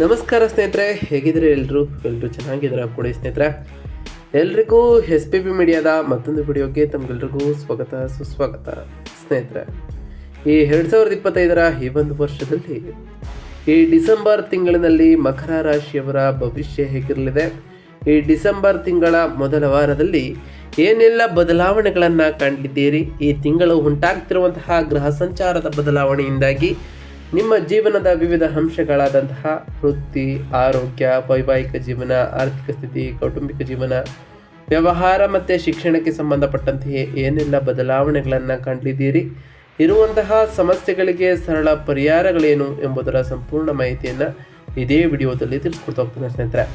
ನಮಸ್ಕಾರ ಸ್ನೇಹಿತರೆ ಹೇಗಿದ್ರೆ ಎಲ್ಲರೂ ಎಲ್ಲರೂ ಚೆನ್ನಾಗಿದ್ದಾರೆ? ಕೊಡಿ ಸ್ನೇಹಿತರೆ. ಎಲ್ರಿಗೂ ಎಸ್ ಪಿ ಬಿ ಮೀಡಿಯಾದ ಮತ್ತೊಂದು ವಿಡಿಯೋಗೆ ತಮಗೆಲ್ರಿಗೂ ಸ್ವಾಗತ, ಸುಸ್ವಾಗತ ಸ್ನೇಹಿತರೆ. ಈ ಎರಡು ಸಾವಿರದ ಇಪ್ಪತ್ತೈದರ ಈ ಒಂದು ವರ್ಷದಲ್ಲಿ, ಈ ಡಿಸೆಂಬರ್ ತಿಂಗಳಿನಲ್ಲಿ ಮಕರ ರಾಶಿಯವರ ಭವಿಷ್ಯ ಹೇಗಿರಲಿದೆ? ಈ ಡಿಸೆಂಬರ್ ತಿಂಗಳ ಮೊದಲ ವಾರದಲ್ಲಿ ಏನೆಲ್ಲ ಬದಲಾವಣೆಗಳನ್ನು ಕಂಡಿದ್ದೀರಿ? ಈ ತಿಂಗಳು ಉಂಟಾಗ್ತಿರುವಂತಹ ಗ್ರಹ ಸಂಚಾರದ ಬದಲಾವಣೆಯಿಂದಾಗಿ ನಿಮ್ಮ ಜೀವನದ ವಿವಿಧ ಅಂಶಗಳಾದಂತಹ ವೃತ್ತಿ, ಆರೋಗ್ಯ, ವೈವಾಹಿಕ ಜೀವನ, ಆರ್ಥಿಕ ಸ್ಥಿತಿ, ಕೌಟುಂಬಿಕ ಜೀವನ, ವ್ಯವಹಾರ ಮತ್ತು ಶಿಕ್ಷಣಕ್ಕೆ ಸಂಬಂಧಪಟ್ಟಂತೆಯೇ ಏನೆಲ್ಲ ಬದಲಾವಣೆಗಳನ್ನು ಕಂಡಿದ್ದೀರಿ? ಇರುವಂತಹ ಸಮಸ್ಯೆಗಳಿಗೆ ಸರಳ ಪರಿಹಾರಗಳೇನು ಎಂಬುದರ ಸಂಪೂರ್ಣ ಮಾಹಿತಿಯನ್ನು ಇದೇ ವಿಡಿಯೋದಲ್ಲಿ ತಿಳಿಸ್ಕೊಡ್ತಾ ಹೋಗ್ತೀನಿ ಸ್ನೇಹಿತರೆ.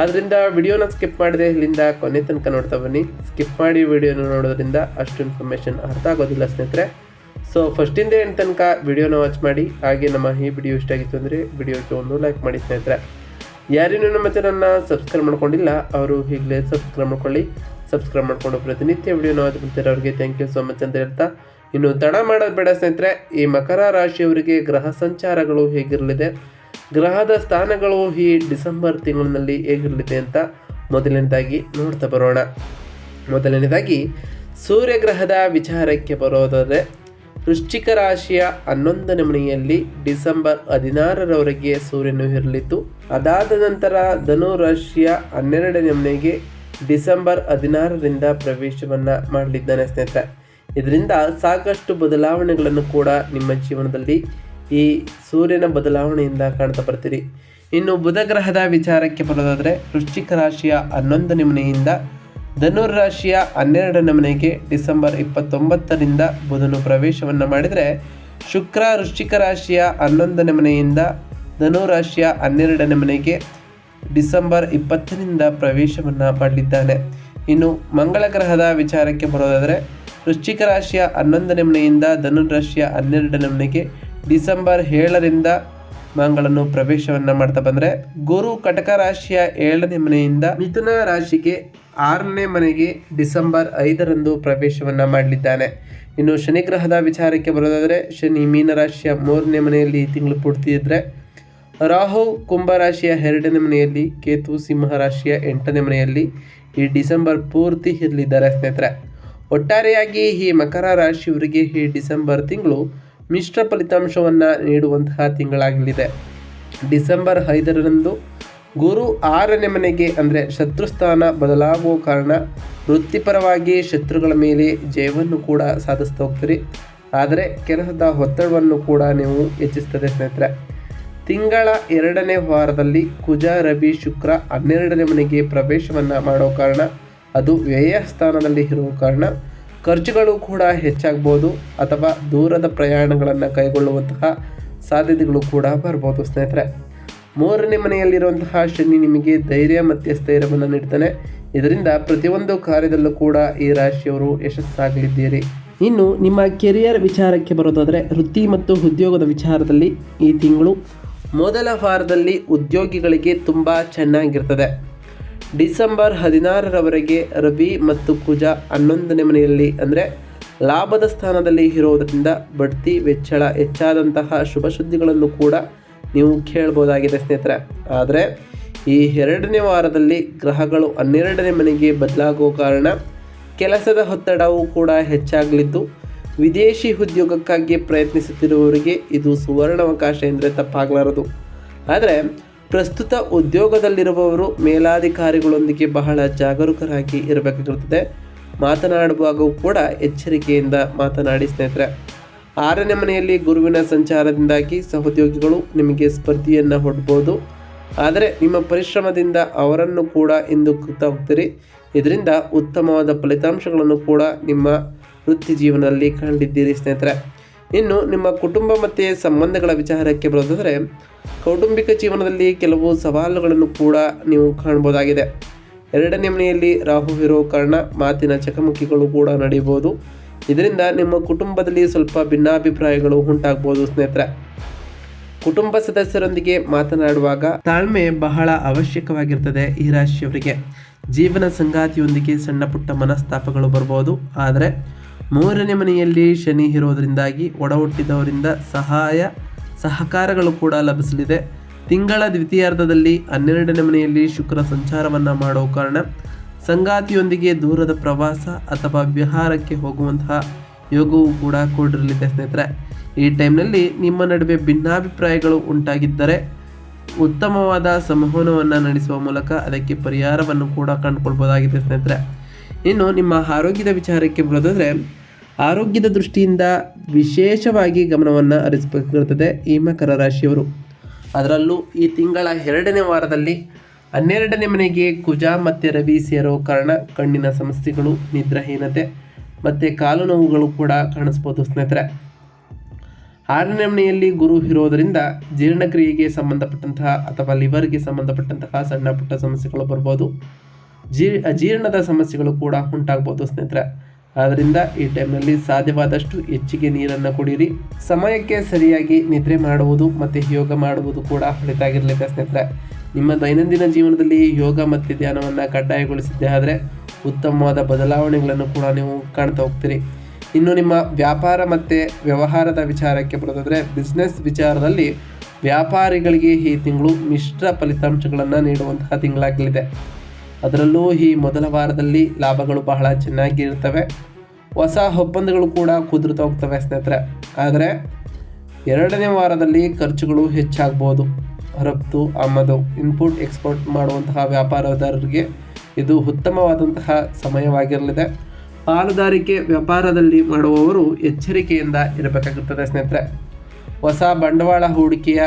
ಆದ್ದರಿಂದ ವಿಡಿಯೋನ ಸ್ಕಿಪ್ ಮಾಡಿದೆ ಇಲ್ಲಿಂದ ಕೊನೆ ತನಕ ನೋಡ್ತಾ ಬನ್ನಿ. ಸ್ಕಿಪ್ ಮಾಡಿ ವಿಡಿಯೋನ ನೋಡೋದ್ರಿಂದ ಅಷ್ಟು ಇನ್ಫಾರ್ಮೇಷನ್ ಅರ್ಥ ಆಗೋದಿಲ್ಲ ಸ್ನೇಹಿತರೆ. ಸೊ ಫಸ್ಟಿಂದ ಏನು ತನಕ ವಿಡಿಯೋನ ವಾಚ್ ಮಾಡಿ, ಹಾಗೆ ನಮ್ಮ ಈ ವಿಡಿಯೋ ಇಷ್ಟ ಆಗಿತ್ತು ಅಂದರೆ ವಿಡಿಯೋಕ್ಕೆ ಒಂದು ಲೈಕ್ ಮಾಡಿ ಸ್ನೇಹಿತರೆ. ಯಾರೇನು ನಮ್ಮ ಚಾನಲ್ನ ಸಬ್ಸ್ಕ್ರೈಬ್ ಮಾಡ್ಕೊಂಡಿಲ್ಲ, ಅವರು ಈಗಲೇ ಸಬ್ಸ್ಕ್ರೈಬ್ ಮಾಡ್ಕೊಳ್ಳಿ. ಸಬ್ಸ್ಕ್ರೈಬ್ ಮಾಡ್ಕೊಂಡು ಪ್ರತಿನಿತ್ಯ ವಿಡಿಯೋನ ವಾಚ್ ಮಾಡ್ತಾರೆ ಅವ್ರಿಗೆ ಥ್ಯಾಂಕ್ ಯು ಸೋ ಮಚ್ ಅಂತ ಹೇಳ್ತಾ. ಇನ್ನು ತಡ ಮಾಡೋದು ಬೇಡ ಸ್ನೇಹಿತರೆ, ಈ ಮಕರ ರಾಶಿಯವರಿಗೆ ಗ್ರಹ ಸಂಚಾರಗಳು ಹೇಗಿರಲಿದೆ? ಗ್ರಹದ ಸ್ಥಾನಗಳು ಈ ಡಿಸೆಂಬರ್ ತಿಂಗಳಿನಲ್ಲಿ ಹೇಗಿರಲಿದೆ ಅಂತ ಮೊದಲನೇದಾಗಿ ನೋಡ್ತಾ ಬರೋಣ. ಮೊದಲನೇದಾಗಿ, ಸೂರ್ಯಗ್ರಹದ ವಿಚಾರಕ್ಕೆ ಬರೋದಾದರೆ ವೃಶ್ಚಿಕ ರಾಶಿಯ ಹನ್ನೊಂದನೇ ಮನೆಯಲ್ಲಿ ಡಿಸೆಂಬರ್ ಹದಿನಾರರವರೆಗೆ ಸೂರ್ಯನು ಇರಲಿತ್ತು ಅದಾದ ನಂತರ ಧನು ರಾಶಿಯ ಹನ್ನೆರಡನೇ ಮನೆಗೆ ಡಿಸೆಂಬರ್ ಹದಿನಾರರಿಂದ ಪ್ರವೇಶವನ್ನು ಮಾಡಲಿದ್ದಾನೆ ಸ್ನೇಹಿತರೆ. ಇದರಿಂದ ಸಾಕಷ್ಟು ಬದಲಾವಣೆಗಳನ್ನು ಕೂಡ ನಿಮ್ಮ ಜೀವನದಲ್ಲಿ ಈ ಸೂರ್ಯನ ಬದಲಾವಣೆಯಿಂದ ಕಾಣ್ತಾ ಬರ್ತೀರಿ. ಇನ್ನು ಬುಧಗ್ರಹದ ವಿಚಾರಕ್ಕೆ ಬರೋದಾದರೆ ವೃಶ್ಚಿಕ ರಾಶಿಯ ಹನ್ನೊಂದನೇ ಮನೆಯಿಂದ ಧನುರ್ ರಾಶಿಯ ಹನ್ನೆರಡನೇ ಮನೆಗೆ ಡಿಸೆಂಬರ್ ಇಪ್ಪತ್ತೊಂಬತ್ತರಿಂದ ಬುಧನು ಪ್ರವೇಶವನ್ನು ಮಾಡಿದರೆ ಶುಕ್ರ ವೃಶ್ಚಿಕ ರಾಶಿಯ ಹನ್ನೊಂದನೇ ಮನೆಯಿಂದ ಧನು ರಾಶಿಯ ಹನ್ನೆರಡನೇ ಮನೆಗೆ ಡಿಸೆಂಬರ್ ಇಪ್ಪತ್ತರಿಂದ ಪ್ರವೇಶವನ್ನು ಮಾಡಲಿದ್ದಾನೆ ಇನ್ನು ಮಂಗಳ ಗ್ರಹದ ವಿಚಾರಕ್ಕೆ ಬರೋದಾದರೆ ವೃಶ್ಚಿಕ ರಾಶಿಯ ಹನ್ನೊಂದನೇ ಮನೆಯಿಂದ ಧನುರಾಶಿಯ ಹನ್ನೆರಡನೇ ಮನೆಗೆ ಡಿಸೆಂಬರ್ ಏಳರಿಂದ ಮಂಗಳನು ಪ್ರವೇಶವನ್ನು ಮಾಡ್ತಾ ಬಂದರೆ ಗುರು ಕಟಕ ರಾಶಿಯ ಏಳನೇ ಮನೆಯಿಂದ ಮಿಥುನ ರಾಶಿಗೆ ಆರನೇ ಮನೆಗೆ ಡಿಸೆಂಬರ್ ಐದರಂದು ಪ್ರವೇಶವನ್ನು ಮಾಡಲಿದ್ದಾನೆ. ಇನ್ನು ಶನಿ ಗ್ರಹದ ವಿಚಾರಕ್ಕೆ ಬರೋದಾದರೆ ಶನಿ ಮೀನರಾಶಿಯ ಮೂರನೇ ಮನೆಯಲ್ಲಿ ತಿಂಗಳು ಪೂರ್ತಿ ಇದ್ದರೆ ರಾಹು ಕುಂಭರಾಶಿಯ ಎರಡನೇ ಮನೆಯಲ್ಲಿ, ಕೇತು ಸಿಂಹ ರಾಶಿಯ ಎಂಟನೇ ಮನೆಯಲ್ಲಿ ಈ ಡಿಸೆಂಬರ್ ಪೂರ್ತಿ ಇರಲಿದ್ದಾರೆ ಸ್ನೇಹಿತರೆ. ಒಟ್ಟಾರೆಯಾಗಿ ಈ ಮಕರ ರಾಶಿಯವರಿಗೆ ಈ ಡಿಸೆಂಬರ್ ತಿಂಗಳು ಮಿಶ್ರ ಫಲಿತಾಂಶವನ್ನು ನೀಡುವಂತಹ ತಿಂಗಳಾಗಲಿದೆ. ಡಿಸೆಂಬರ್ ಐದರಂದು ಗುರು ಆರನೇ ಮನೆಗೆ ಅಂದರೆ ಶತ್ರುಸ್ಥಾನ ಬದಲಾಗುವ ಕಾರಣ ವೃತ್ತಿಪರವಾಗಿ ಶತ್ರುಗಳ ಮೇಲೆ ಜಯವನ್ನು ಕೂಡ ಸಾಧಿಸ್ತಾ ಹೋಗ್ತೀರಿ. ಆದರೆ ಕೆಲಸದ ಒತ್ತಡವನ್ನು ಕೂಡ ನೀವು ಹೆಚ್ಚಿಸ್ತದೆ ಸ್ನೇಹಿತರೆ. ತಿಂಗಳ ಎರಡನೇ ವಾರದಲ್ಲಿ ಕುಜ, ರವಿ, ಶುಕ್ರ ಹನ್ನೆರಡನೇ ಮನೆಗೆ ಪ್ರವೇಶವನ್ನು ಮಾಡೋ ಕಾರಣ ಅದು ವ್ಯಯ ಸ್ಥಾನದಲ್ಲಿ ಇರುವ ಕಾರಣ ಖರ್ಚುಗಳು ಕೂಡ ಹೆಚ್ಚಾಗ್ಬೋದು ಅಥವಾ ದೂರದ ಪ್ರಯಾಣಗಳನ್ನು ಕೈಗೊಳ್ಳುವಂತಹ ಸಾಧ್ಯತೆಗಳು ಕೂಡ ಬರ್ಬೋದು ಸ್ನೇಹಿತರೆ. ಮೂರನೇ ಮನೆಯಲ್ಲಿರುವಂತಹ ಶನಿ ನಿಮಗೆ ಧೈರ್ಯ ಮತ್ತು ಸ್ಥೈರ್ಯವನ್ನು ನೀಡ್ತಾನೆ. ಇದರಿಂದ ಪ್ರತಿಯೊಂದು ಕಾರ್ಯದಲ್ಲೂ ಕೂಡ ಈ ರಾಶಿಯವರು ಯಶಸ್ಸಾಗಲಿದ್ದೀರಿ. ಇನ್ನು ನಿಮ್ಮ ಕೆರಿಯರ್ ವಿಚಾರಕ್ಕೆ ಬರೋದಾದರೆ ವೃತ್ತಿ ಮತ್ತು ಉದ್ಯೋಗದ ವಿಚಾರದಲ್ಲಿ ಈ ತಿಂಗಳು ಮೊದಲ ವಾರದಲ್ಲಿ ಉದ್ಯೋಗಿಗಳಿಗೆ ತುಂಬ ಚೆನ್ನಾಗಿರ್ತದೆ. ಡಿಸೆಂಬರ್ ಹದಿನಾರರವರೆಗೆ ರವಿ ಮತ್ತು ಕುಜ ಹನ್ನೊಂದನೇ ಮನೆಯಲ್ಲಿ, ಅಂದರೆ ಲಾಭದ ಸ್ಥಾನದಲ್ಲಿ ಇರೋದರಿಂದ ಬಡ್ತಿ ವೆಚ್ಚಳ ಹೆಚ್ಚಾದಂತಹ ಶುಭ ಸುದ್ದಿಗಳನ್ನು ಕೂಡ ನೀವು ಕೇಳ್ಬೋದಾಗಿದೆ ಸ್ನೇಹಿತರೆ. ಆದರೆ ಈ ಎರಡನೇ ವಾರದಲ್ಲಿ ಗ್ರಹಗಳು ಹನ್ನೆರಡನೇ ಮನೆಗೆ ಬದಲಾಗುವ ಕಾರಣ ಕೆಲಸದ ಒತ್ತಡವು ಕೂಡ ಹೆಚ್ಚಾಗಲಿದ್ದು, ವಿದೇಶಿ ಉದ್ಯೋಗಕ್ಕಾಗಿ ಪ್ರಯತ್ನಿಸುತ್ತಿರುವವರಿಗೆ ಇದು ಸುವರ್ಣಾವಕಾಶ ಎಂದರೆ ತಪ್ಪಾಗಲಾರದು. ಆದರೆ ಪ್ರಸ್ತುತ ಉದ್ಯೋಗದಲ್ಲಿರುವವರು ಮೇಲಾಧಿಕಾರಿಗಳೊಂದಿಗೆ ಬಹಳ ಜಾಗರೂಕರಾಗಿ ಇರಬೇಕಾಗಿರುತ್ತದೆ ಮಾತನಾಡುವಾಗೂ ಕೂಡ ಎಚ್ಚರಿಕೆಯಿಂದ ಮಾತನಾಡಿ ಸ್ನೇಹಿತರೆ, ಆರನೇ ಮನೆಯಲ್ಲಿ ಗುರುವಿನ ಸಂಚಾರದಿಂದಾಗಿ ಸಹೋದ್ಯೋಗಿಗಳು ನಿಮಗೆ ಸ್ಪರ್ಧಿಯನ್ನು ಹೊಡ್ಬೋದು. ಆದರೆ ನಿಮ್ಮ ಪರಿಶ್ರಮದಿಂದ ಅವರನ್ನು ಕೂಡ ಇಂದು ಕೃತ ಹೋಗ್ತೀರಿ ಇದರಿಂದ ಉತ್ತಮವಾದ ಫಲಿತಾಂಶಗಳನ್ನು ಕೂಡ ನಿಮ್ಮ ವೃತ್ತಿ ಜೀವನದಲ್ಲಿ ಕಂಡಿದ್ದೀರಿ ಸ್ನೇಹಿತರೆ. ಇನ್ನು ನಿಮ್ಮ ಕುಟುಂಬ ಮತ್ತು ಸಂಬಂಧಗಳ ವಿಚಾರಕ್ಕೆ ಬರೋದಾದರೆ ಕೌಟುಂಬಿಕ ಜೀವನದಲ್ಲಿ ಕೆಲವು ಸವಾಲುಗಳನ್ನು ಕೂಡ ನೀವು ಕಾಣ್ಬೋದಾಗಿದೆ ಎರಡನೇ ಮನೆಯಲ್ಲಿ ರಾಹು ಇರೋ ಕಾರಣ ಮಾತಿನ ಚಕಮಕಿಗಳು ಕೂಡ ನಡೆಯಬಹುದು. ಇದರಿಂದ ನಿಮ್ಮ ಕುಟುಂಬದಲ್ಲಿ ಸ್ವಲ್ಪ ಭಿನ್ನಾಭಿಪ್ರಾಯಗಳು ಉಂಟಾಗ್ಬೋದು ಸ್ನೇಹಿತರೆ. ಕುಟುಂಬ ಸದಸ್ಯರೊಂದಿಗೆ ಮಾತನಾಡುವಾಗ ತಾಳ್ಮೆ ಬಹಳ ಅವಶ್ಯಕವಾಗಿರ್ತದೆ ಈ ರಾಶಿಯವರಿಗೆ. ಜೀವನ ಸಂಗಾತಿಯೊಂದಿಗೆ ಸಣ್ಣ ಪುಟ್ಟ ಮನಸ್ತಾಪಗಳು ಬರ್ಬೋದು, ಆದರೆ ಮೂರನೇ ಮನೆಯಲ್ಲಿ ಶನಿ ಇರೋದರಿಂದಾಗಿ ಒಡ ಹುಟ್ಟಿದವರಿಂದ ಸಹಾಯ, ಸಹಕಾರಗಳು ಕೂಡ ಲಭಿಸಲಿದೆ. ತಿಂಗಳ ದ್ವಿತೀಯಾರ್ಧದಲ್ಲಿ ಹನ್ನೆರಡನೇ ಮನೆಯಲ್ಲಿ ಶುಕ್ರ ಸಂಚಾರವನ್ನು ಮಾಡೋ ಕಾರಣ ಸಂಗಾತಿಯೊಂದಿಗೆ ದೂರದ ಪ್ರವಾಸ ಅಥವಾ ವಿಹಾರಕ್ಕೆ ಹೋಗುವಂತಹ ಯೋಗವು ಕೂಡ ಕೂಡಿರಲಿದೆ ಸ್ನೇಹಿತರೆ. ಈ ಟೈಮ್ನಲ್ಲಿ ನಿಮ್ಮ ನಡುವೆ ಭಿನ್ನಾಭಿಪ್ರಾಯಗಳು ಉಂಟಾಗಿದ್ದರೆ ಉತ್ತಮವಾದ ಸಂವಹನವನ್ನು ನಡೆಸುವ ಮೂಲಕ ಅದಕ್ಕೆ ಪರಿಹಾರವನ್ನು ಕೂಡ ಕಂಡುಕೊಳ್ಬೋದಾಗಿದೆ ಸ್ನೇಹಿತರೆ. ಇನ್ನು ನಿಮ್ಮ ಆರೋಗ್ಯದ ವಿಚಾರಕ್ಕೆ ಬರೋದಾದರೆ ಆರೋಗ್ಯದ ದೃಷ್ಟಿಯಿಂದ ವಿಶೇಷವಾಗಿ ಗಮನವನ್ನು ಹರಿಸಬೇಕಾಗುತ್ತದೆ ಈ ಮಕರ ರಾಶಿಯವರು. ಅದರಲ್ಲೂ ಈ ತಿಂಗಳ ಎರಡನೇ ವಾರದಲ್ಲಿ ಹನ್ನೆರಡನೇ ಮನೆಗೆ ಕುಜ ಮತ್ತು ರವಿ ಸೇರೋ ಕಾರಣ ಕಣ್ಣಿನ ಸಮಸ್ಯೆಗಳು, ನಿದ್ರಾಹೀನತೆ ಮತ್ತು ಕಾಲು ನೋವುಗಳು ಕೂಡ ಕಾಣಿಸ್ಬೋದು ಸ್ನೇಹಿತರೆ. ಆರನೇ ಮನೆಯಲ್ಲಿ ಗುರು ಇರೋದರಿಂದ ಜೀರ್ಣಕ್ರಿಯೆಗೆ ಸಂಬಂಧಪಟ್ಟಂತಹ ಅಥವಾ ಲಿವರ್ಗೆ ಸಂಬಂಧಪಟ್ಟಂತಹ ಸಣ್ಣ ಪುಟ್ಟ ಸಮಸ್ಯೆಗಳು ಬರ್ಬೋದು. ಜೀರ್ ಅಜೀರ್ಣದ ಸಮಸ್ಯೆಗಳು ಕೂಡ ಉಂಟಾಗ್ಬೋದು ಸ್ನೇಹಿತರೆ. ಆದ್ದರಿಂದ ಈ ಟೈಮ್ನಲ್ಲಿ ಸಾಧ್ಯವಾದಷ್ಟು ಹೆಚ್ಚಿಗೆ ನೀರನ್ನು ಕುಡಿಯಿರಿ ಸಮಯಕ್ಕೆ ಸರಿಯಾಗಿ ನಿದ್ರೆ ಮಾಡುವುದು ಮತ್ತು ಯೋಗ ಮಾಡುವುದು ಕೂಡ ಹೊಳಿತಾಗಿರಲಿದೆ ಸ್ನೇಹಿತರೆ. ನಿಮ್ಮ ದೈನಂದಿನ ಜೀವನದಲ್ಲಿ ಯೋಗ ಮತ್ತು ಧ್ಯಾನವನ್ನು ಕಡ್ಡಾಯಗೊಳಿಸಿದ್ದೇ ಆದರೆ ಉತ್ತಮವಾದ ಬದಲಾವಣೆಗಳನ್ನು ಕೂಡ ನೀವು ಕಾಣ್ತಾ ಹೋಗ್ತೀರಿ. ಇನ್ನು ನಿಮ್ಮ ವ್ಯಾಪಾರ ಮತ್ತು ವ್ಯವಹಾರದ ವಿಚಾರಕ್ಕೆ ಬರೋದಾದರೆ ಬಿಸ್ನೆಸ್ ವಿಚಾರದಲ್ಲಿ ವ್ಯಾಪಾರಿಗಳಿಗೆ ಈ ತಿಂಗಳು ಮಿಶ್ರ ಫಲಿತಾಂಶಗಳನ್ನು ನೀಡುವಂತಹ ತಿಂಗಳಾಗಲಿದೆ. ಅದರಲ್ಲೂ ಈ ಮೊದಲ ವಾರದಲ್ಲಿ ಲಾಭಗಳು ಬಹಳ ಚೆನ್ನಾಗಿರ್ತವೆ. ಹೊಸ ಒಪ್ಪಂದಗಳು ಕೂಡ ಕುದುರ್ತಾ ಹೋಗ್ತವೆ ಸ್ನೇಹಿತರೆ. ಆದರೆ ಎರಡನೇ ವಾರದಲ್ಲಿ ಖರ್ಚುಗಳು ಹೆಚ್ಚಾಗ್ಬೋದು. ರಫ್ತು, ಆಮದು ಇನ್ಪುಟ್ ಎಕ್ಸ್ಪೋರ್ಟ್ ಮಾಡುವಂತಹ ವ್ಯಾಪಾರದಾರರಿಗೆ ಇದು ಉತ್ತಮವಾದಂತಹ ಸಮಯವಾಗಿರಲಿದೆ. ಪಾಲುದಾರಿಕೆ ವ್ಯಾಪಾರದಲ್ಲಿ ಮಾಡುವವರು ಎಚ್ಚರಿಕೆಯಿಂದ ಇರಬೇಕಾಗುತ್ತದೆ ಸ್ನೇಹಿತರೆ. ಹೊಸ ಬಂಡವಾಳ ಹೂಡಿಕೆಯ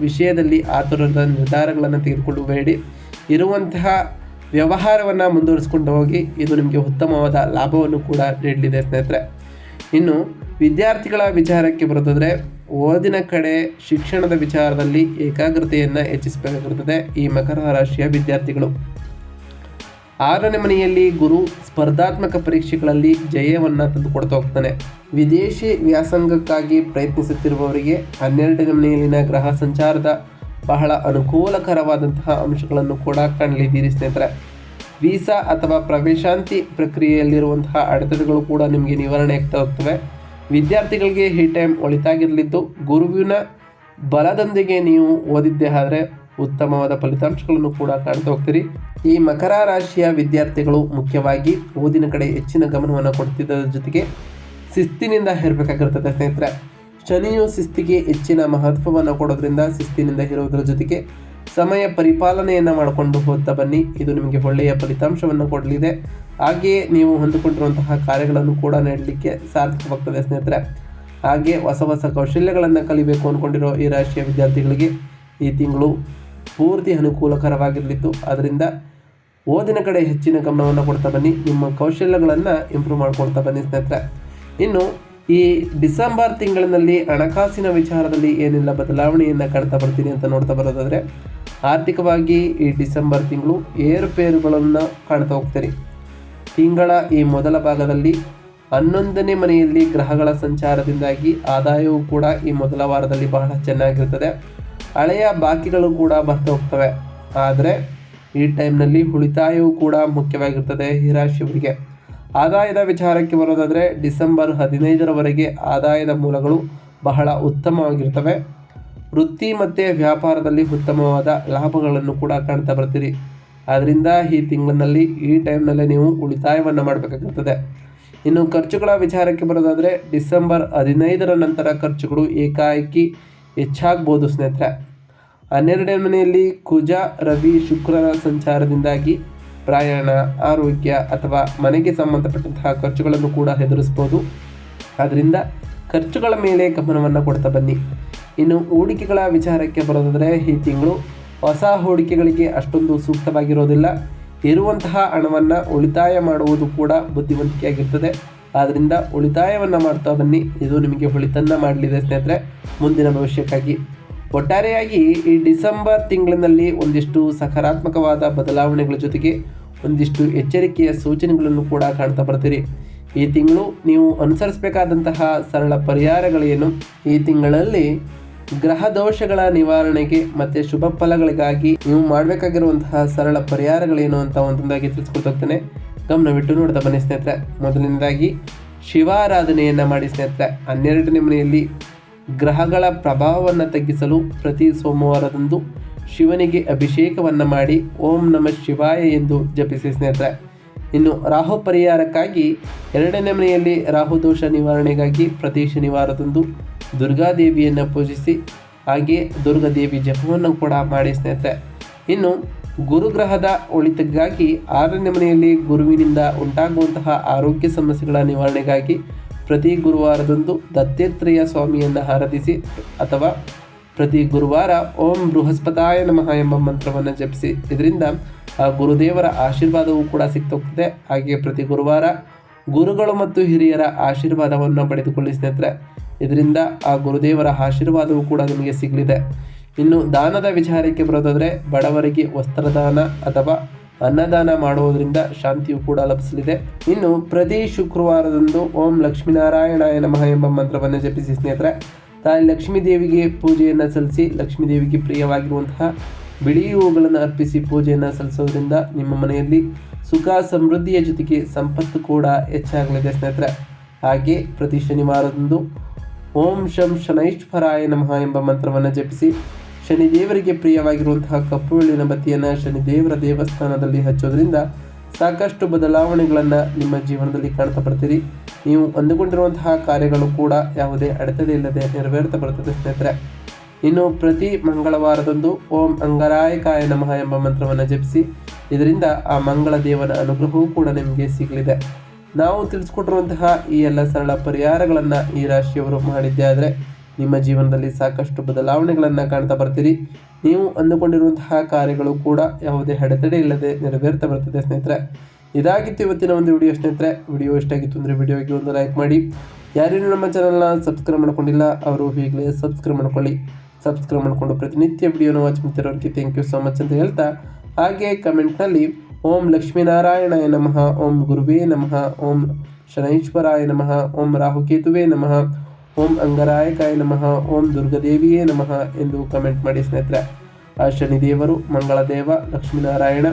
ವಿಷಯದಲ್ಲಿ ಆತುರದ ನಿರ್ಧಾರಗಳನ್ನು ತೆಗೆದುಕೊಳ್ಳಬೇಡಿ. ಇರುವಂತಹ ವ್ಯವಹಾರವನ್ನು ಮುಂದುವರಿಸ್ಕೊಂಡು ಹೋಗಿ ಇದು ನಿಮಗೆ ಉತ್ತಮವಾದ ಲಾಭವನ್ನು ಕೂಡ ನೀಡಲಿದೆ ಸ್ನೇಹಿತರೆ. ಇನ್ನು ವಿದ್ಯಾರ್ಥಿಗಳ ವಿಚಾರಕ್ಕೆ ಬರೋದಾದರೆ ಓದಿನ ಕಡೆ ಶಿಕ್ಷಣದ ವಿಚಾರದಲ್ಲಿ ಏಕಾಗ್ರತೆಯನ್ನು ಹೆಚ್ಚಿಸಬೇಕಾಗಿರುತ್ತದೆ ಈ ಮಕರ ರಾಶಿಯ ವಿದ್ಯಾರ್ಥಿಗಳು. ಆರನೇ ಮನೆಯಲ್ಲಿ ಗುರು ಸ್ಪರ್ಧಾತ್ಮಕ ಪರೀಕ್ಷೆಗಳಲ್ಲಿ ಜಯವನ್ನು ತಂದುಕೊಡ್ತಾ ಹೋಗ್ತಾನೆ. ವಿದೇಶಿ ವ್ಯಾಸಂಗಕ್ಕಾಗಿ ಪ್ರಯತ್ನಿಸುತ್ತಿರುವವರಿಗೆ ಹನ್ನೆರಡನೇ ಮನೆಯಲ್ಲಿನ ಗ್ರಹ ಸಂಚಾರದ ಬಹಳ ಅನುಕೂಲಕರವಾದಂತಹ ಅಂಶಗಳನ್ನು ಕೂಡ ಕಾಣಲಿದ್ದೀರಿ ಸ್ನೇಹಿತರೆ. ವೀಸಾ ಅಥವಾ ಪ್ರವೇಶಾಂತಿ ಪ್ರಕ್ರಿಯೆಯಲ್ಲಿರುವಂತಹ ಅಡೆತಡೆಗಳು ಕೂಡ ನಿಮಗೆ ನಿವಾರಣೆ ಆಗ್ತಾ ಹೋಗ್ತವೆ. ವಿದ್ಯಾರ್ಥಿಗಳಿಗೆ ಈ ಟೈಮ್ ಒಳಿತಾಗಿರಲಿದ್ದು, ಗುರುವಿನ ಬಲದೊಂದಿಗೆ ನೀವು ಓದಿದ್ದೇ ಆದರೆ ಉತ್ತಮವಾದ ಫಲಿತಾಂಶಗಳನ್ನು ಕೂಡ ಕಾಣ್ತಾ ಹೋಗ್ತೀರಿ. ಈ ಮಕರ ರಾಶಿಯ ವಿದ್ಯಾರ್ಥಿಗಳು ಮುಖ್ಯವಾಗಿ ಓದಿನ ಕಡೆ ಹೆಚ್ಚಿನ ಗಮನವನ್ನು ಕೊಡ್ತಿದ್ದರ ಜೊತೆಗೆ ಶಿಸ್ತಿನಿಂದ ಇರಬೇಕಾಗಿರ್ತದೆ ಸ್ನೇಹಿತರೆ. ಶನಿಯು ಶಿಸ್ತಿಗೆ ಹೆಚ್ಚಿನ ಮಹತ್ವವನ್ನು ಕೊಡೋದ್ರಿಂದ ಶಿಸ್ತಿನಿಂದ ಇರುವುದರ ಜೊತೆಗೆ ಸಮಯ ಪರಿಪಾಲನೆಯನ್ನು ಮಾಡಿಕೊಂಡು ಹೋಗ್ತಾ ಬನ್ನಿ. ಇದು ನಿಮಗೆ ಒಳ್ಳೆಯ ಫಲಿತಾಂಶವನ್ನು ಕೊಡಲಿದೆ. ಹಾಗೆಯೇ ನೀವು ಹೊಂದಿಕೊಂಡಿರುವಂತಹ ಕಾರ್ಯಗಳನ್ನು ಕೂಡ ನೀಡಲಿಕ್ಕೆ ಸಾರ್ಥಕವಾಗ್ತದೆ ಸ್ನೇಹಿತರೆ. ಹಾಗೆ ಹೊಸ ಹೊಸ ಕೌಶಲ್ಯಗಳನ್ನು ಕಲಿಬೇಕು ಅಂದ್ಕೊಂಡಿರೋ ಈ ರಾಶಿಯ ವಿದ್ಯಾರ್ಥಿಗಳಿಗೆ ಈ ತಿಂಗಳು ಪೂರ್ತಿ ಅನುಕೂಲಕರವಾಗಿರಲಿತ್ತು. ಅದರಿಂದ ಓದಿನ ಕಡೆ ಹೆಚ್ಚಿನ ಗಮನವನ್ನು ಕೊಡ್ತಾ ಬನ್ನಿ. ನಿಮ್ಮ ಕೌಶಲ್ಯಗಳನ್ನು ಇಂಪ್ರೂವ್ ಮಾಡ್ಕೊಳ್ತಾ ಬನ್ನಿ ಸ್ನೇಹಿತರೆ. ಇನ್ನು ಈ ಡಿಸೆಂಬರ್ ತಿಂಗಳಿನಲ್ಲಿ ಹಣಕಾಸಿನ ವಿಚಾರದಲ್ಲಿ ಏನೆಲ್ಲ, ಬದಲಾವಣೆಯನ್ನು ಕಾಣ್ತಾ ಬರ್ತೀನಿ ಅಂತ ನೋಡ್ತಾ ಬರೋದಾದರೆ, ಆರ್ಥಿಕವಾಗಿ ಈ ಡಿಸೆಂಬರ್ ತಿಂಗಳು ಏರುಪೇರುಗಳನ್ನು ಕಾಣ್ತಾ ಹೋಗ್ತೀರಿ ತಿಂಗಳ ಈ ಮೊದಲ ಭಾಗದಲ್ಲಿ ಹನ್ನೊಂದನೇ ಮನೆಯಲ್ಲಿ ಗ್ರಹಗಳ ಸಂಚಾರದಿಂದಾಗಿ ಆದಾಯವು ಕೂಡ ಈ ಮೊದಲ ವಾರದಲ್ಲಿ ಬಹಳ ಚೆನ್ನಾಗಿರ್ತದೆ ಹಳೆಯ ಬಾಕಿಗಳು ಕೂಡ ಬರ್ತಾ ಹೋಗ್ತವೆ. ಆದರೆ, ಈ ಟೈಮ್ನಲ್ಲಿ ಉಳಿತಾಯವೂ ಕೂಡ ಮುಖ್ಯವಾಗಿರ್ತದೆ ಈ ರಾಶಿಯವರಿಗೆ ಆದಾಯದ ವಿಚಾರಕ್ಕೆ ಬರೋದಾದರೆ ಡಿಸೆಂಬರ್ ಹದಿನೈದರವರೆಗೆ ಆದಾಯದ ಮೂಲಗಳು ಬಹಳ ಉತ್ತಮವಾಗಿರ್ತವೆ. ವೃತ್ತಿ ಮತ್ತು ವ್ಯಾಪಾರದಲ್ಲಿ ಉತ್ತಮವಾದ ಲಾಭಗಳನ್ನು ಕೂಡ ಕಾಣ್ತಾ ಬರ್ತೀರಿ. ಆದ್ದರಿಂದ ಈ ತಿಂಗಳಿನಲ್ಲಿ ಈ ಟೈಮ್ನಲ್ಲೇ ನೀವು ಉಳಿತಾಯವನ್ನು ಮಾಡಬೇಕಾಗಿರ್ತದೆ ಇನ್ನು ಖರ್ಚುಗಳ ವಿಚಾರಕ್ಕೆ ಬರೋದಾದರೆ ಡಿಸೆಂಬರ್ ಹದಿನೈದರ ನಂತರ ಖರ್ಚುಗಳು ಏಕಾಏಕಿ ಹೆಚ್ಚಾಗ್ಬೋದು ಸ್ನೇಹಿತರೆ. ಹನ್ನೆರಡನೇ ಮನೆಯಲ್ಲಿ ಕುಜ, ರವಿ ಶುಕ್ರರ ಸಂಚಾರದಿಂದಾಗಿ ಪ್ರಯಾಣ, ಆರೋಗ್ಯ ಅಥವಾ ಮನೆಗೆ ಸಂಬಂಧಪಟ್ಟಂತಹ ಖರ್ಚುಗಳನ್ನು ಕೂಡ ಹೆದರಿಸ್ಬೋದು. ಆದ್ದರಿಂದ ಖರ್ಚುಗಳ ಮೇಲೆ ಗಮನವನ್ನು ಕೊಡ್ತಾ ಬನ್ನಿ. ಇನ್ನು ಹೂಡಿಕೆಗಳ ವಿಚಾರಕ್ಕೆ ಬರೋದಾದರೆ, ಈ ತಿಂಗಳು ಹೊಸ ಹೂಡಿಕೆಗಳಿಗೆ ಅಷ್ಟೊಂದು ಸೂಕ್ತವಾಗಿರೋದಿಲ್ಲ. ಇರುವಂತಹ ಹಣವನ್ನು ಉಳಿತಾಯ ಮಾಡುವುದು ಕೂಡ ಬುದ್ಧಿವಂತಿಕೆಯಾಗಿರ್ತದೆ. ಆದ್ದರಿಂದ ಉಳಿತಾಯವನ್ನು ಮಾಡ್ತಾ ಬನ್ನಿ. ಇದು ನಿಮಗೆ ಹೊಳಿತನ್ನು ಮಾಡಲಿದೆ ಸ್ನೇಹಿತರೆ. ಮುಂದಿನ ಭವಿಷ್ಯಕ್ಕಾಗಿ. ಒಟ್ಟಾರೆಯಾಗಿ ಈ ಡಿಸೆಂಬರ್ ತಿಂಗಳಿನಲ್ಲಿ ಒಂದಿಷ್ಟು ಸಕಾರಾತ್ಮಕವಾದ ಬದಲಾವಣೆಗಳ ಜೊತೆಗೆ ಒಂದಿಷ್ಟು ಎಚ್ಚರಿಕೆಯ ಸೂಚನೆಗಳನ್ನು ಕೂಡ ಕಾಣ್ತಾ ಬರ್ತೀರಿ. ಈ ತಿಂಗಳು ನೀವು ಅನುಸರಿಸಬೇಕಾದಂತಹ ಸರಳ ಪರಿಹಾರಗಳೇನು? ಈ ತಿಂಗಳಲ್ಲಿ ಗ್ರಹ ದೋಷಗಳ ನಿವಾರಣೆಗೆ ಮತ್ತು ಶುಭ ಫಲಗಳಿಗಾಗಿ ನೀವು ಮಾಡಬೇಕಾಗಿರುವಂತಹ ಸರಳ ಪರಿಹಾರಗಳೇನು ಅಂತ ಒಂದೊಂದಾಗಿ ತಿಳಿಸ್ಕೊಡ್ತೋಗ್ತೇನೆ ಗಮನವಿಟ್ಟು ನೋಡ್ತಾ ಬನ್ನಿ ಸ್ನೇಹಿತರೆ. ಮೊದಲನೇದಾಗಿ ಶಿವಾರಾಧನೆಯನ್ನು ಮಾಡಿ ಸ್ನೇಹಿತರೆ. ಹನ್ನೆರಡನೇ ಮನೆಯಲ್ಲಿ ಗ್ರಹಗಳ ಪ್ರಭಾವವನ್ನು ತಗ್ಗಿಸಲು ಪ್ರತಿ ಸೋಮವಾರದಂದು ಶಿವನಿಗೆ ಅಭಿಷೇಕವನ್ನು ಮಾಡಿ ಓಂ ನಮಃ ಶಿವಾಯ ಎಂದು ಜಪಿಸಿ ಸ್ನೇಹಿತರೆ. ಇನ್ನು ರಾಹು ಪರಿಹಾರಕ್ಕಾಗಿ ಎರಡನೇ ಮನೆಯಲ್ಲಿ ರಾಹು ದೋಷ ನಿವಾರಣೆಗಾಗಿ ಪ್ರತಿ ಶನಿವಾರದಂದು ದುರ್ಗಾದೇವಿಯನ್ನು ಪೂಜಿಸಿ, ಹಾಗೆ ದುರ್ಗಾದೇವಿ ಜಪವನ್ನು ಕೂಡ ಮಾಡಿ ಸ್ನೇಹಿತರೆ. ಇನ್ನು ಗುರುಗ್ರಹದ ಒಳಿತಕ್ಕಾಗಿ ಆರನೇ ಮನೆಯಲ್ಲಿ ಗುರುವಿನಿಂದ ಉಂಟಾಗುವಂತಹ ಆರೋಗ್ಯ ಸಮಸ್ಯೆಗಳ ನಿವಾರಣೆಗಾಗಿ ಪ್ರತಿ ಗುರುವಾರದಂದು ದತ್ತೇತ್ರೇಯ ಸ್ವಾಮಿಯನ್ನು ಆರಾಧಿಸಿ ಅಥವಾ ಪ್ರತಿ ಗುರುವಾರ ಓಂ ಬೃಹಸ್ಪತಾಯ ನಮಃ ಎಂಬ ಮಂತ್ರವನ್ನು ಜಪಿಸಿ. ಇದರಿಂದ ಆ ಗುರುದೇವರ ಆಶೀರ್ವಾದವೂ ಕೂಡ ಸಿಕ್ತೋಗ್ತದೆ. ಹಾಗೆಯೇ ಪ್ರತಿ ಗುರುವಾರ ಗುರುಗಳು ಮತ್ತು ಹಿರಿಯರ ಆಶೀರ್ವಾದವನ್ನು ಪಡೆದುಕೊಳ್ಳಿ ಸ್ನೇಹಿತರೆ. ಇದರಿಂದ ಆ ಗುರುದೇವರ ಆಶೀರ್ವಾದವೂ ಕೂಡ ನಿಮಗೆ ಸಿಗಲಿದೆ. ಇನ್ನು ದಾನದ ವಿಚಾರಕ್ಕೆ ಬರೋದಾದರೆ ಬಡವರಿಗೆ ವಸ್ತ್ರದಾನ ಅಥವಾ ಅನ್ನದಾನ ಮಾಡುವುದರಿಂದ ಶಾಂತಿಯು ಕೂಡ ಲಭಿಸಲಿದೆ. ಇನ್ನು ಪ್ರತಿ ಶುಕ್ರವಾರದಂದು ಓಂ ಲಕ್ಷ್ಮೀನಾರಾಯಣಾಯ ನಮಃ ಎಂಬ ಮಂತ್ರವನ್ನು ಜಪಿಸಿ ಸ್ನೇಹಿತರೆ. ತಾಯಿ ಲಕ್ಷ್ಮೀ ದೇವಿಗೆ ಪೂಜೆಯನ್ನು ಸಲ್ಲಿಸಿ ಲಕ್ಷ್ಮೀ ದೇವಿಗೆ ಪ್ರಿಯವಾಗಿರುವಂತಹ ಬಿಳಿ ಹೂಗಳನ್ನು ಅರ್ಪಿಸಿ ಪೂಜೆಯನ್ನು ಸಲ್ಲಿಸೋದ್ರಿಂದ ನಿಮ್ಮ ಮನೆಯಲ್ಲಿ ಸುಖ ಸಮೃದ್ಧಿಯ ಜೊತೆಗೆ ಸಂಪತ್ತು ಕೂಡ ಹೆಚ್ಚಾಗಲಿದೆ ಸ್ನೇಹಿತರೆ. ಹಾಗೆ ಪ್ರತಿ ಶನಿವಾರದಂದು ಓಂ ಶಂ ಶನೈಶ್ವರಾಯ ನಮಃ ಎಂಬ ಮಂತ್ರವನ್ನು ಜಪಿಸಿ ಶನಿದೇವರಿಗೆ ಪ್ರಿಯವಾಗಿರುವಂತಹ ಕಪ್ಪು ಬೆಳ್ಳಿನ ಬತ್ತಿಯನ್ನು ಶನಿದೇವರ ದೇವಸ್ಥಾನದಲ್ಲಿ ಹಚ್ಚೋದ್ರಿಂದ ಸಾಕಷ್ಟು ಬದಲಾವಣೆಗಳನ್ನು ನಿಮ್ಮ ಜೀವನದಲ್ಲಿ ಕಾಣ್ತಾ ಬರ್ತೀರಿ. ನೀವು ಅಂದುಕೊಂಡಿರುವಂತಹ ಕಾರ್ಯಗಳು ಕೂಡ ಯಾವುದೇ ಅಡೆತಡೆ ಇಲ್ಲದೆ ನೆರವೇರ್ತಾ ಬರ್ತದೆ ಸ್ನೇಹಿತರೆ. ಇನ್ನು ಪ್ರತಿ ಮಂಗಳವಾರದಂದು ಓಂ ಅಂಗರಾಯಕಾಯ ನಮಃ ಎಂಬ ಮಂತ್ರವನ್ನು ಜಪಿಸಿ, ಇದರಿಂದ ಆ ಮಂಗಳ ದೇವನ ಅನುಗ್ರಹವೂ ಕೂಡ ನಿಮಗೆ ಸಿಗಲಿದೆ. ನಾವು ತಿಳಿಸ್ಕೊಟ್ಟಿರುವಂತಹ ಈ ಎಲ್ಲ ಸರಳ ಪರಿಹಾರಗಳನ್ನು ಈ ರಾಶಿಯವರು ಮಾಡಿದ್ದೇ ಆದರೆ ನಿಮ್ಮ ಜೀವನದಲ್ಲಿ ಸಾಕಷ್ಟು ಬದಲಾವಣೆಗಳನ್ನು ಕಾಣ್ತಾ ಬರ್ತೀರಿ. ನೀವು ಅಂದುಕೊಂಡಿರುವಂತಹ ಕಾರ್ಯಗಳು ಕೂಡ ಯಾವುದೇ ಅಡೆತಡೆ ಇಲ್ಲದೆ ನೆರವೇರ್ತಾ ಬರ್ತದೆ ಸ್ನೇಹಿತರೆ. ಇದಾಗಿತ್ತು ಇವತ್ತಿನ ಒಂದು ವಿಡಿಯೋ ಸ್ನೇಹಿತರೆ. ವಿಡಿಯೋ ಇಷ್ಟ ಆಗಿತ್ತು ಅಂದರೆ ವಿಡಿಯೋಗೆ ಒಂದು ಲೈಕ್ ಮಾಡಿ. ಯಾರೇನು ನಮ್ಮ ಚಾನಲ್ನ ಸಬ್ಸ್ಕ್ರೈಬ್ ಮಾಡ್ಕೊಂಡಿಲ್ಲ, ಅವರು ಈಗಲೇ ಸಬ್ಸ್ಕ್ರೈಬ್ ಮಾಡ್ಕೊಳ್ಳಿ. ಸಬ್ಸ್ಕ್ರೈಬ್ ಮಾಡಿಕೊಂಡು ಪ್ರತಿನಿತ್ಯ ವಿಡಿಯೋನ ವಾಚ್ ಮಾಡ್ತಿರೋರಿಗೆ ಥ್ಯಾಂಕ್ ಯು ಸೋ ಮಚ್ ಅಂತ ಹೇಳ್ತಾ. ಹಾಗೆ ಕಮೆಂಟ್ನಲ್ಲಿ ಓಂ ಲಕ್ಷ್ಮೀನಾರಾಯಣಾಯ ನಮಃ, ಓಂ ಗುರುವೇ ನಮಃ, ಓಂ ಶನೈಶ್ವರಾಯ ನಮಃ, ಓಂ ರಾಹುಕೇತುವೇ ನಮಃ. ಓಂ ಅಂಗರಾಯಕಾಯ ನಮಃ, ಓಂ ದುರ್ಗದೇವಿಯೇ ನಮಃ ಎಂದು ಕಮೆಂಟ್ ಮಾಡಿ ಸ್ನೇಹಿತರೆ. ಆ ಶನಿದೇವರು, ಮಂಗಳದೇವ, ಲಕ್ಷ್ಮೀನಾರಾಯಣ,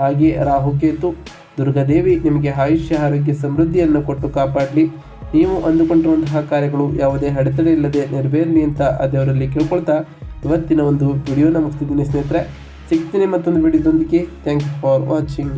ಹಾಗೆ ರಾಹುಕೇತು, ದುರ್ಗಾದೇವಿ ನಿಮಗೆ ಆಯುಷ್ಯ, ಆರೋಗ್ಯ, ಸಮೃದ್ಧಿಯನ್ನು ಕೊಟ್ಟು ಕಾಪಾಡಲಿ. ನೀವು ಅಂದುಕೊಂಡಿರುವಂತಹ ಕಾರ್ಯಗಳು ಯಾವುದೇ ಅಡೆತಡೆ ಇಲ್ಲದೆ ನೆರವೇರಲಿ ಅಂತ ದೇವರಲ್ಲಿ ಕೇಳ್ಕೊಳ್ತಾ ಇವತ್ತಿನ ಒಂದು ವಿಡಿಯೋನ ಮುಗಿಸ್ತಿದ್ದೀನಿ ಸ್ನೇಹಿತರೆ. ಸಿಗ್ತೀನಿ ಮತ್ತೊಂದು ವಿಡಿಯೋದೊಂದಿಗೆ ಥ್ಯಾಂಕ್ ಯು ಫಾರ್ ವಾಚಿಂಗ್